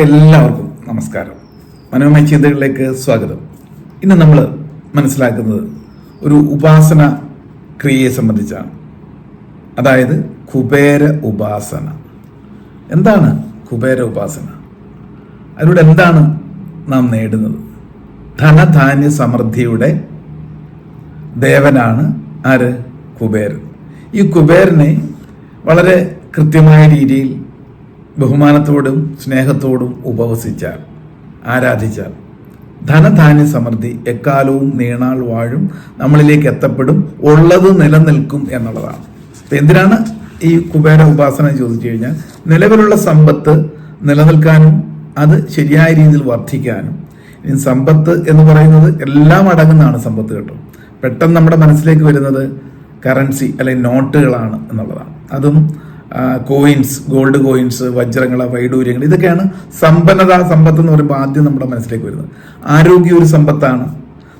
എല്ലാവർക്കും നമസ്കാരം. മനോമയ ചിന്തകളിലേക്ക് സ്വാഗതം. ഇന്ന് നമ്മൾ മനസ്സിലാക്കുന്നത് ഒരു ഉപാസന ക്രിയയെ സംബന്ധിച്ചാണ്. അതായത് കുബേര ഉപാസന. എന്താണ് കുബേര ഉപാസന? അതിലൂടെ എന്താണ് നാം നേടുന്നത്? ധനധാന്യ സമൃദ്ധിയുടെ ദേവനാണ് ആര്? കുബേരൻ. ഈ കുബേരനെ വളരെ കൃത്യമായ രീതിയിൽ ബഹുമാനത്തോടും സ്നേഹത്തോടും ഉപവസിച്ചാൽ ആരാധിച്ചാൽ ധനധാന്യ സമൃദ്ധി എക്കാലവും നീണാൾ വാഴും നമ്മളിലേക്ക് എത്തപ്പെടും ഉള്ളത് നിലനിൽക്കും എന്നുള്ളതാണ്. അപ്പം എന്തിനാണ് ഈ കുബേര ഉപാസന ചോദിച്ചു കഴിഞ്ഞാൽ നിലവിലുള്ള സമ്പത്ത് നിലനിൽക്കാനും അത് ശരിയായ രീതിയിൽ വർദ്ധിക്കാനും. ഇനി സമ്പത്ത് എന്ന് പറയുന്നത് എല്ലാം അടങ്ങുന്നതാണ് സമ്പത്ത് കേട്ടോ. പെട്ടെന്ന് നമ്മുടെ മനസ്സിലേക്ക് വരുന്നത് കറൻസി അല്ലെങ്കിൽ നോട്ടുകളാണ് എന്നുള്ളതാണ്. അതും കോയിൻസ് ഗോൾഡ് കോയിൻസ് വജ്രങ്ങൾ വൈഡൂര്യങ്ങൾ ഇതൊക്കെയാണ് സമ്പന്നത സമ്പത്ത് എന്ന് പറയുമ്പോൾ ആദ്യം നമ്മുടെ മനസ്സിലേക്ക് വരുന്നത്. ആരോഗ്യം ഒരു സമ്പത്താണ്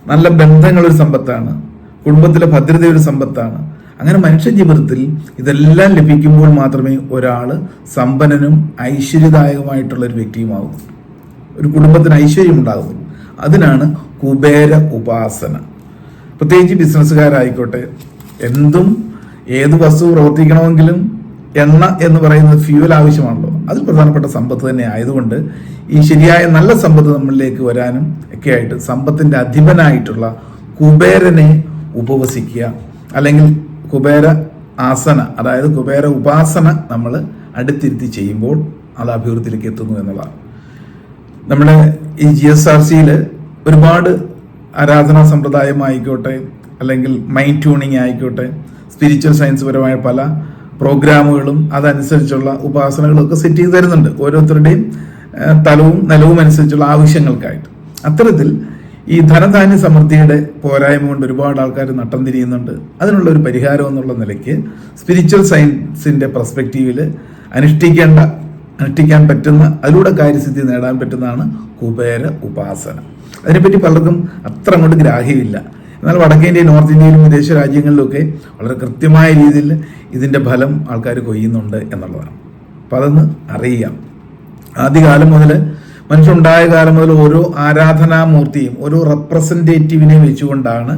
നല്ല ബന്ധങ്ങൾ ഒരു സമ്പത്താണ് കുടുംബത്തിലെ ഭദ്രത ഒരു സമ്പത്താണ്. അങ്ങനെ മനുഷ്യ ജീവിതത്തിൽ ഇതെല്ലാം ലഭിക്കുമ്പോൾ മാത്രമേ ഒരാൾ സമ്പന്നനും ഐശ്വര്യദായകമായിട്ടുള്ള ഒരു വ്യക്തിയുമാകും ഒരു കുടുംബത്തിന് ഐശ്വര്യം ഉണ്ടാകും അതിനാണ് കുബേര ഉപാസന. പ്രത്യേകിച്ച് ബിസിനസ്സുകാരായിക്കോട്ടെ എന്തും ഏത് വസ്തു പ്രവർത്തിക്കണമെങ്കിലും എണ്ണ എന്ന് പറയുന്നത് ഫ്യൂവൽ ആവശ്യമാണല്ലോ. അതിൽ പ്രധാനപ്പെട്ട സമ്പത്ത് തന്നെ ആയതുകൊണ്ട് ഈ ശരിയായ നല്ല സമ്പത്ത് നമ്മളിലേക്ക് വരാനും ഒക്കെ ആയിട്ട് സമ്പത്തിന്റെ അധിപനായിട്ടുള്ള കുബേരനെ ഉപവസിക്കുക അല്ലെങ്കിൽ കുബേര ആസന അതായത് കുബേര ഉപാസന നമ്മൾ അടുത്തിരുത്തി ചെയ്യുമ്പോൾ അത് അഭിവൃദ്ധിയിലേക്ക് എത്തുന്നു എന്നുള്ളതാണ്. നമ്മുടെ ഈ ജി എസ് ആർ സിയിൽ ഒരുപാട് ആരാധനാ സമ്പ്രദായമായിക്കോട്ടെ അല്ലെങ്കിൽ മൈൻഡ് ട്യൂണിങ് ആയിക്കോട്ടെ സ്പിരിച്വൽ സയൻസ് പരമായ പല പ്രോഗ്രാമുകളും അതനുസരിച്ചുള്ള ഉപാസനകളും ഒക്കെ സെറ്റ് ചെയ്ത് തരുന്നുണ്ട്. ഓരോരുത്തരുടെയും തലവും നിലവും അനുസരിച്ചുള്ള ആവശ്യങ്ങൾക്കായിട്ട്. അത്തരത്തിൽ ഈ ധനധാന്യ സമൃദ്ധിയുടെ പോരായ്മ കൊണ്ട് ഒരുപാട് ആൾക്കാർ നട്ടം തിരിയുന്നുണ്ട്. അതിനുള്ള ഒരു പരിഹാരം എന്നുള്ള നിലയ്ക്ക് സ്പിരിച്വൽ സയൻസിന്റെ പെർസ്പെക്റ്റീവിൽ അനുഷ്ഠിക്കേണ്ട അനുഷ്ഠിക്കാൻ പറ്റുന്ന അതിലൂടെ കാര്യസിദ്ധി നേടാൻ പറ്റുന്നതാണ് കുബേര ഉപാസന. അതിനെപ്പറ്റി പലർക്കും അത്ര അങ്ങോട്ട് ഗ്രാഹ്യമില്ല. എന്നാൽ വടക്കേ ഇന്ത്യ നോർത്ത് ഇന്ത്യയിലും വിദേശ രാജ്യങ്ങളിലൊക്കെ വളരെ കൃത്യമായ രീതിയിൽ ഇതിന്റെ ഫലം ആൾക്കാർ കൊയ്യുന്നുണ്ട് എന്നുള്ളതാണ്. അപ്പം അതൊന്ന് അറിയാം. ആദ്യകാലം മുതൽ മനുഷ്യണ്ടായ കാലം മുതൽ ഓരോ ആരാധനാമൂർത്തിയും ഓരോ റെപ്രസെന്റേറ്റീവിനെ വെച്ചുകൊണ്ടാണ്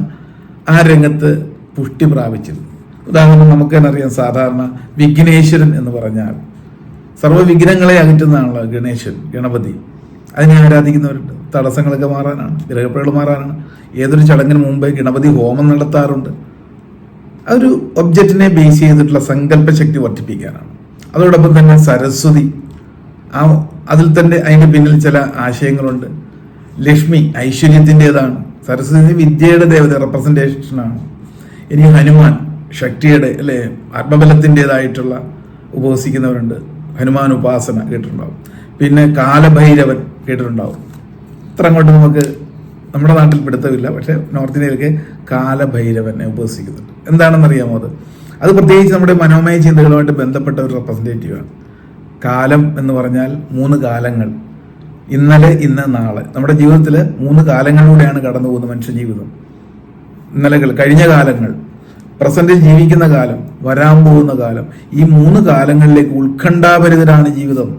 ആ രംഗത്ത് പുഷ്ടി പ്രാപിച്ചത്. ഉദാഹരണം നമുക്ക് തന്നെ അറിയാം. സാധാരണ വിഘ്നേശ്വരൻ എന്ന് പറഞ്ഞാൽ സർവ വിഘ്നങ്ങളെ അകറ്റുന്നതാണല്ലോ ഗണേശൻ ഗണപതി. അതിനെ ആരാധിക്കുന്നവരുണ്ട്. തടസ്സങ്ങളൊക്കെ മാറാനാണ് ഗ്രഹപ്പേൾ മാറാനാണ്. ഏതൊരു ചടങ്ങിന് മുമ്പേ ഗണപതി ഹോമം നടത്താറുണ്ട്. ഒരു ഒബ്ജക്റ്റിനെ ബേസ് ചെയ്തിട്ടുള്ള സങ്കല്പശക്തി വർദ്ധിപ്പിക്കാനാണ്. അതോടൊപ്പം തന്നെ സരസ്വതി ആ അതിൽ തന്നെ അതിന്റെ പിന്നിൽ ചില ആശയങ്ങളുണ്ട്. ലക്ഷ്മി ഐശ്വര്യത്തിന്റെതാണ്. സരസ്വതി വിദ്യയുടെ ദേവത റെപ്രസെന്റേഷനാണ് ഇനി ഹനുമാൻ ശക്തിയുടെ അല്ലെ ആത്മബലത്തിന്റെതായിട്ടുള്ള ഉപവസിക്കുന്നവരുണ്ട്. ഹനുമാൻ ഉപാസന കേട്ടിട്ടുണ്ടാവും. പിന്നെ കാലഭൈരവൻ കേട്ടിട്ടുണ്ടാവും. ഇത്ര അങ്ങോട്ട് നമുക്ക് നമ്മുടെ നാട്ടിൽ പിടുത്തമില്ല. പക്ഷേ നോർത്ത് ഇന്ത്യയിലൊക്കെ കാലഭൈരവനെ ഉപസിക്കുന്നുണ്ട്. എന്താണെന്ന് അറിയാമോ അത്? അത് പ്രത്യേകിച്ച് നമ്മുടെ മനോമയ ചിന്തകളുമായിട്ട് ബന്ധപ്പെട്ട ഒരു റെപ്രസെന്റേറ്റീവാണ് കാലം എന്ന് പറഞ്ഞാൽ മൂന്ന് കാലങ്ങൾ. ഇന്നലെ ഇന്ന് നാളെ. നമ്മുടെ ജീവിതത്തിൽ മൂന്ന് കാലങ്ങളിലൂടെയാണ് കടന്നു പോകുന്നത് മനുഷ്യ ജീവിതം ഇന്നലകൾ കഴിഞ്ഞ കാലങ്ങൾ. പ്രസന്റിൽ ജീവിക്കുന്ന കാലം വരാൻ പോകുന്ന കാലം. ഈ മൂന്ന് കാലങ്ങളിലേക്ക് ഉത്കണ്ഠാഭരിതരാണ് ജീവിതം.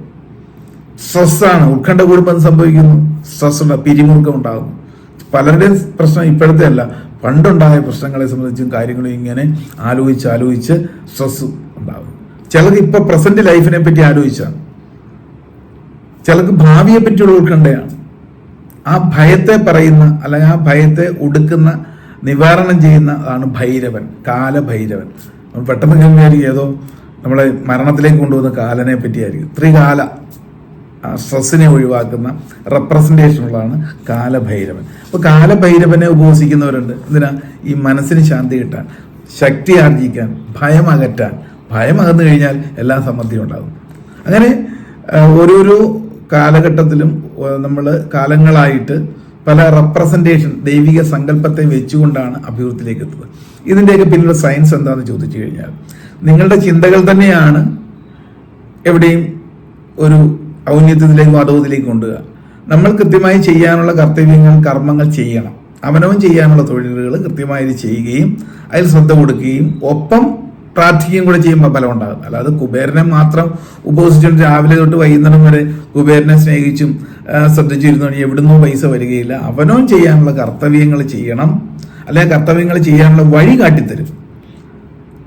സ്ട്രെസ്സാണ് ഉത്കണ്ഠ കൂടുമ്പോൾ എന്ത് സംഭവിക്കുന്നു. സ്ട്രെസ് ഉണ്ട് പിരിമുറുക്കം ഉണ്ടാകുന്നു പലരുടെയും പ്രശ്നം ഇപ്പോഴത്തെ അല്ല പണ്ടുണ്ടായ പ്രശ്നങ്ങളെ സംബന്ധിച്ചും കാര്യങ്ങളും ഇങ്ങനെ ആലോചിച്ച് ആലോചിച്ച് സ്ട്രെസ് ഉണ്ടാകും ചിലർക്ക് ഇപ്പൊ പ്രസന്റ് ലൈഫിനെ പറ്റി ആലോചിച്ചാണ്. ചിലർക്ക് ഭാവിയെ പറ്റിയുള്ള ഉത്കണ്ഠയാണ്. ആ ഭയത്തെ പറയുന്ന അല്ലെങ്കിൽ ആ ഭയത്തെ ഒടുക്കുന്ന നിവാരണം ചെയ്യുന്ന ആണ് ഭൈരവൻ കാലഭൈരവൻ. പെട്ടെന്ന് കഴിഞ്ഞാൽ ഏതോ നമ്മളെ മരണത്തിലേക്ക് കൊണ്ടുപോകുന്ന കാലനെ പറ്റിയായിരിക്കും. ത്രികാല. സ്ട്രെസ്സിനെ ഒഴിവാക്കുന്ന റെപ്രസെന്റേഷനുള്ളതാണ് കാലഭൈരവൻ. അപ്പോൾ കാലഭൈരവനെ ഉപവസിക്കുന്നവരുണ്ട് എന്തിനാ? ഈ മനസ്സിന് ശാന്തി കിട്ടാൻ ശക്തി ആർജിക്കാൻ ഭയം അകറ്റാൻ. ഭയം അകന്നു കഴിഞ്ഞാൽ എല്ലാ സമൃദ്ധിയും ഉണ്ടാകും. അങ്ങനെ ഓരോരോ കാലഘട്ടത്തിലും നമ്മൾ കാലങ്ങളായിട്ട് പല റെപ്രസെന്റേഷൻ ദൈവിക സങ്കല്പത്തെ വെച്ചുകൊണ്ടാണ് അഭിവൃദ്ധിയിലേക്ക് എത്തുന്നത്. ഇതിന്റെയൊക്കെ പിന്നിലുള്ള സയൻസ് എന്താണെന്ന് ചോദിച്ചു കഴിഞ്ഞാൽ നിങ്ങളുടെ ചിന്തകൾ തന്നെയാണ് എവിടെയും ഒരു ഔന്നത്യത്തിലേക്കും അധോത്തിലേക്കും കൊണ്ടുപോകുക നമ്മൾ കൃത്യമായി ചെയ്യാനുള്ള കർത്തവ്യങ്ങൾ കർമ്മങ്ങൾ ചെയ്യണം. അവനവൻ ചെയ്യാനുള്ള തൊഴിലുകൾ കൃത്യമായി ചെയ്യുകയും അതിൽ ശ്രദ്ധ കൊടുക്കുകയും ഒപ്പം പ്രാർത്ഥിക്കുകയും കൂടെ ചെയ്യുമ്പോൾ ഫലം ഉണ്ടാകും. അല്ലാതെ കുബേരനെ മാത്രം ഉപസിച്ചുകൊണ്ട് രാവിലെ തൊട്ട് വൈകുന്നേരം വരെ കുബേരനെ സ്നേഹിച്ചും ശ്രദ്ധിച്ചിരുന്നു എവിടുന്നോ പൈസ വരികയില്ല. അവനോ ചെയ്യാനുള്ള കർത്തവ്യങ്ങൾ ചെയ്യണം. അല്ലെങ്കിൽ കർത്തവ്യങ്ങൾ ചെയ്യാനുള്ള വഴി കാട്ടിത്തരും.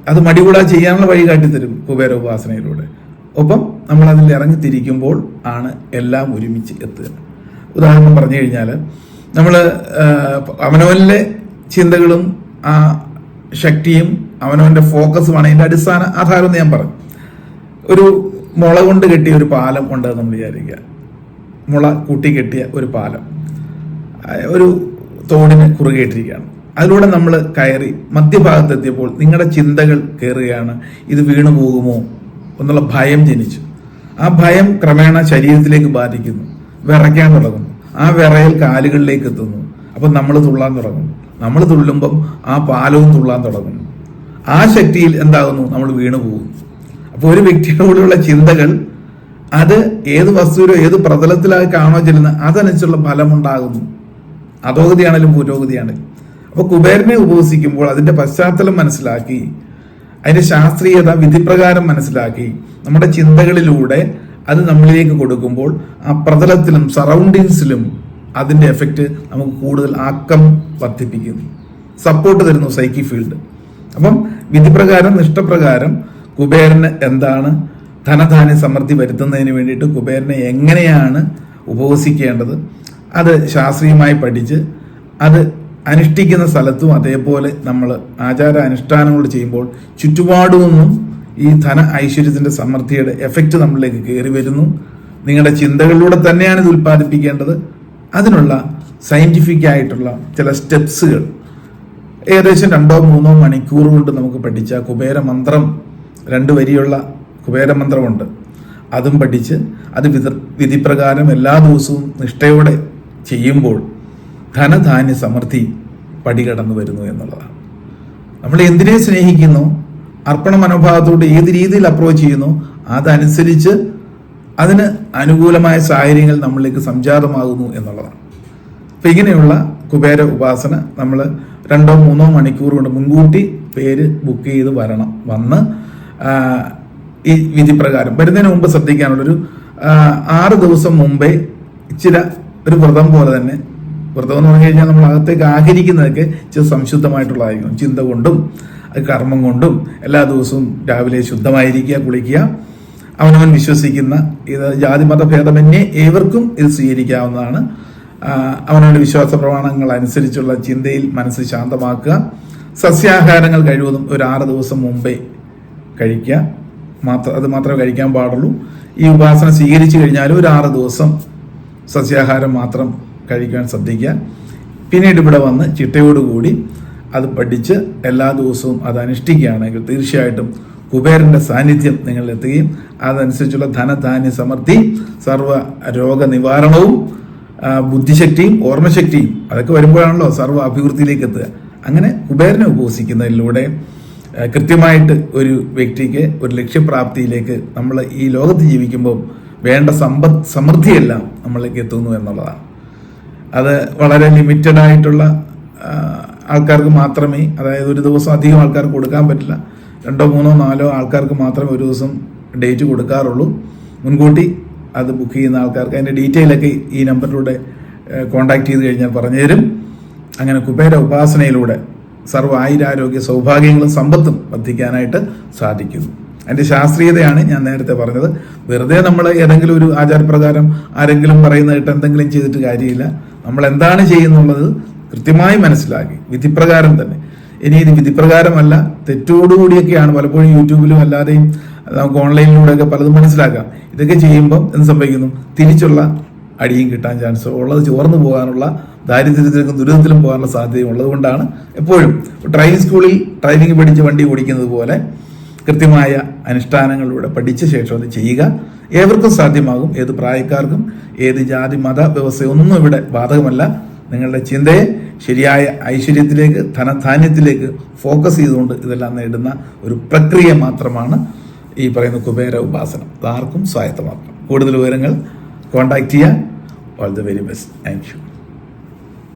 അത് മടികൂടാതെ ചെയ്യാനുള്ള വഴി കാട്ടിത്തരും കുബേര ഉപാസനയിലൂടെ. ഒപ്പം നമ്മൾ അതിൽ ഇറങ്ങിത്തിരിക്കുമ്പോൾ ആണ് എല്ലാം ഒരുമിച്ച് എത്തുക. ഉദാഹരണം പറഞ്ഞു കഴിഞ്ഞാൽ നമ്മൾ അവനവനിലെ ചിന്തകളും ആ ശക്തിയും അവനവന്റെ ഫോക്കസുമാണ് അതിന്റെ അടിസ്ഥാന ആധാരം എന്ന് ഞാൻ പറഞ്ഞു. ഒരു മുള കൊണ്ട് കെട്ടിയ ഒരു പാലം ഉണ്ടെന്ന് നമ്മൾ വിചാരിക്കുക. മുള കൂട്ടി കെട്ടിയ ഒരു പാലം. ഒരു തോടിന് കുറുകെയിട്ടിരിക്കുകയാണ് അതിലൂടെ നമ്മൾ കയറി മധ്യഭാഗത്തെത്തിയപ്പോൾ നിങ്ങളുടെ ചിന്തകൾ കയറുകയാണ് ഇത് വീണു പോകുമോ എന്നുള്ള ഭയം ജനിച്ചു. ആ ഭയം ക്രമേണ ശരീരത്തിലേക്ക് ബാധിക്കുന്നു. വിറയ്ക്കാൻ തുടങ്ങുന്നു. ആ വിറയൽ കാലുകളിലേക്ക് എത്തുന്നു. അപ്പം നമ്മൾ തുള്ളാൻ തുടങ്ങുന്നു. നമ്മൾ തുള്ളുമ്പം ആ പാലവും തുള്ളാൻ തുടങ്ങുന്നു. ആ ശക്തിയിൽ എന്താകുന്നു? നമ്മൾ വീണു പോകുന്നു. അപ്പോൾ ഒരു വ്യക്തിയോടുള്ള ചിന്തകൾ അത് ഏത് വസ്തുവിലോ ഏത് പ്രതലത്തിലായി കാണോ ചെല്ലുന്ന അതനുസരിച്ചുള്ള ഫലമുണ്ടാകുന്നു. അധോഗതിയാണെങ്കിലും പുരോഗതിയാണെങ്കിലും അപ്പൊ കുബേരനെ ഉപവസിക്കുമ്പോൾ അതിന്റെ പശ്ചാത്തലം മനസ്സിലാക്കി അതിന്റെ ശാസ്ത്രീയത വിധിപ്രകാരം മനസ്സിലാക്കി നമ്മുടെ ചിന്തകളിലൂടെ അത് നമ്മളിലേക്ക് കൊടുക്കുമ്പോൾ ആ പ്രതലത്തിലും സറൗണ്ടിങ്സിലും അതിന്റെ എഫക്റ്റ് നമുക്ക് കൂടുതൽ ആക്കം വർദ്ധിപ്പിക്കുന്നു. സപ്പോർട്ട് തരുന്നു സൈക്കി ഫീൽഡ് അപ്പം വിധിപ്രകാരം നിഷ്ഠപ്രകാരം കുബേരന് എന്താണ് ധനധാന്യ സമൃദ്ധി വരുത്തുന്നതിന് വേണ്ടിയിട്ട് കുബേരനെ എങ്ങനെയാണ് ഉപവസിക്കേണ്ടത്? അത് ശാസ്ത്രീയമായി പഠിച്ച് അത് അനുഷ്ഠിക്കുന്ന സ്ഥലത്തും അതേപോലെ നമ്മൾ ആചാര അനുഷ്ഠാനങ്ങൾ ചെയ്യുമ്പോൾ ചുറ്റുപാടുമൊന്നും ഈ ധന ഐശ്വര്യത്തിന്റെ സമൃദ്ധിയുടെ എഫക്റ്റ് നമ്മളിലേക്ക് കയറി വരുന്നു. നിങ്ങളുടെ ചിന്തകളിലൂടെ തന്നെയാണ് ഇത് ഉൽപ്പാദിപ്പിക്കേണ്ടത്. അതിനുള്ള സയന്റിഫിക് ആയിട്ടുള്ള ചില സ്റ്റെപ്സുകൾ ഏകദേശം രണ്ടോ മൂന്നോ മണിക്കൂർ കൊണ്ട് നമുക്ക് പഠിച്ച കുബേര മന്ത്രം രണ്ട് വരിയുള്ള കുബേര മന്ത്രമുണ്ട്. അതും പഠിച്ച് അത് വിധ വിധിപ്രകാരം എല്ലാ ദിവസവും നിഷ്ഠയോടെ ചെയ്യുമ്പോൾ ധനധാന്യ സമൃദ്ധി പടികടന്നു വരുന്നു എന്നുള്ളതാണ്. നമ്മൾ എന്തിനെ സ്നേഹിക്കുന്നു? അർപ്പണ മനോഭാവത്തോട് ഏത് രീതിയിൽ അപ്രോച്ച് ചെയ്യുന്നു? അതനുസരിച്ച് അതിന് അനുകൂലമായ സാഹചര്യങ്ങൾ നമ്മളിലേക്ക് സംജാതമാകുന്നു എന്നുള്ളതാണ്. അപ്പൊ ഇങ്ങനെയുള്ള കുബേര ഉപാസന നമ്മൾ രണ്ടോ മൂന്നോ മണിക്കൂർ കൊണ്ട് മുൻകൂട്ടി പേര് ബുക്ക് ചെയ്ത് വരണം. വന്ന് ഈ വിധിപ്രകാരം വരുന്നതിന് മുമ്പ് ശ്രദ്ധിക്കാനുള്ളൊരു ആറ് ദിവസം മുമ്പേ ചില ഒരു വ്രതം പോലെ തന്നെ വ്രതം എന്ന് പറഞ്ഞു കഴിഞ്ഞാൽ നമ്മൾ അകത്തേക്ക് ആഹരിക്കുന്നതൊക്കെ ചില സംശുദ്ധമായിട്ടുള്ളതായിരിക്കണം. ചിന്ത കൊണ്ടും കർമ്മം കൊണ്ടും എല്ലാ ദിവസവും രാവിലെ ശുദ്ധമായിരിക്കുക കുളിക്കുക. അവനവൻ വിശ്വസിക്കുന്ന ഇത് ജാതിമത ഭേദമന്യേ ഏവർക്കും ഇത് സ്വീകരിക്കാവുന്നതാണ്. അവനവന്റെ വിശ്വാസ പ്രമാണങ്ങൾ അനുസരിച്ചുള്ള ചിന്തയിൽ മനസ്സ് ശാന്തമാക്കുക. സസ്യാഹാരങ്ങൾ കഴിവതും ഒരു ആറ് ദിവസം മുമ്പേ കഴിക്കുക. മാത്രം അത് മാത്രമേ കഴിക്കാൻ പാടുള്ളൂ. ഈ ഉപാസന സ്വീകരിച്ചു കഴിഞ്ഞാലും ഒരു ആറ് ദിവസം സസ്യാഹാരം മാത്രം കഴിക്കാൻ ശ്രദ്ധിക്കുക. പിന്നീട് ഇവിടെ വന്ന് ചിട്ടയോടുകൂടി അത് പഠിച്ച് എല്ലാ ദിവസവും അത് അനുഷ്ഠിക്കുകയാണെങ്കിൽ തീർച്ചയായിട്ടും കുബേരന്റെ സാന്നിധ്യം നിങ്ങൾ എത്തുകയും അതനുസരിച്ചുള്ള ധനധാന്യ സമൃദ്ധി സർവ രോഗനിവാരണവും ബുദ്ധിശക്തിയും ഓർമ്മശക്തിയും അതൊക്കെ വരുമ്പോഴാണല്ലോ സർവ അഭിവൃദ്ധിയിലേക്ക് എത്തുക. അങ്ങനെ കുബേരനെ ഉപസിക്കുന്നതിലൂടെ കൃത്യമായിട്ട് ഒരു വ്യക്തിക്ക് ഒരു ലക്ഷ്യപ്രാപ്തിയിലേക്ക് നമ്മൾ ഈ ലോകത്ത് ജീവിക്കുമ്പോൾ വേണ്ട സമ്പദ് സമൃദ്ധിയെല്ലാം നമ്മളിലേക്ക് എത്തുന്നു എന്നുള്ളതാണ്. അത് വളരെ ലിമിറ്റഡ് ആയിട്ടുള്ള ആൾക്കാർക്ക് മാത്രമേ അതായത് ഒരു ദിവസം അധികം ആൾക്കാർക്ക് കൊടുക്കാൻ പറ്റില്ല. രണ്ടോ മൂന്നോ നാലോ ആൾക്കാർക്ക് മാത്രമേ ഒരു ദിവസം ഡേറ്റ് കൊടുക്കാറുള്ളൂ. മുൻകൂട്ടി അത് ബുക്ക് ചെയ്യുന്ന ആൾക്കാർക്ക് അതിന്റെ ഡീറ്റെയിൽ ഒക്കെ ഈ നമ്പറിലൂടെ കോൺടാക്ട് ചെയ്ത് കഴിഞ്ഞാൽ പറഞ്ഞുതരും അങ്ങനെ കുബേര ഉപാസനയിലൂടെ സർവ ആയുരാരോഗ്യ സൗഭാഗ്യങ്ങളും സമ്പത്തും വർദ്ധിക്കാനായിട്ട് സാധിക്കുന്നു. അതിന്റെ ശാസ്ത്രീയതയാണ് ഞാൻ നേരത്തെ പറഞ്ഞത്. വെറുതെ നമ്മൾ ഏതെങ്കിലും ഒരു ആചാരപ്രകാരം ആരെങ്കിലും പറയുന്നത് കേട്ട് എന്തെങ്കിലും ചെയ്തിട്ട് കാര്യമില്ല. നമ്മൾ എന്താണ് ചെയ്യുന്നുള്ളത് കൃത്യമായി മനസ്സിലാക്കി. വിധിപ്രകാരം തന്നെ. ഇനി ഇത് വിധിപ്രകാരമല്ല തെറ്റോടുകൂടിയൊക്കെയാണ് പലപ്പോഴും യൂട്യൂബിലും അല്ലാതെയും നമുക്ക് ഓൺലൈനിലൂടെയൊക്കെ പലതും മനസ്സിലാക്കാം. ഇതൊക്കെ ചെയ്യുമ്പോൾ എന്ത് സംഭവിക്കുന്നു? തിരിച്ചുള്ള അടിയും കിട്ടാൻ ചാൻസ് ഉള്ളത് ചോർന്നു പോകാനുള്ള ദാരിദ്ര്യത്തിലേക്കും ദുരിതത്തിലും പോകാനുള്ള സാധ്യത ഉള്ളതുകൊണ്ടാണ് എപ്പോഴും. ഡ്രൈവിംഗ് സ്കൂളിൽ ഡ്രൈവിംഗ് പഠിച്ച് വണ്ടി ഓടിക്കുന്നത് പോലെ കൃത്യമായ അനുഷ്ഠാനങ്ങളിലൂടെ പഠിച്ച ശേഷം അത് ചെയ്യുക. ഏവർക്കും സാധ്യമാകും. ഏത് പ്രായക്കാർക്കും ഏത് ജാതി മത വ്യവസ്ഥയൊന്നും ഇവിടെ ബാധകമല്ല. നിങ്ങളുടെ ചിന്തയെ ശരിയായ ഐശ്വര്യത്തിലേക്ക് ധനധാന്യത്തിലേക്ക് ഫോക്കസ് ചെയ്തുകൊണ്ട് ഇതെല്ലാം നേടുന്ന ഒരു പ്രക്രിയ മാത്രമാണ് ഈ പറയുന്ന കുബേര ഉപാസനം. അതാർക്കും സ്വായത്തമാക്കാം. കൂടുതൽ വിവരങ്ങൾ കോൺടാക്ട് ചെയ്യുക all the very best thank you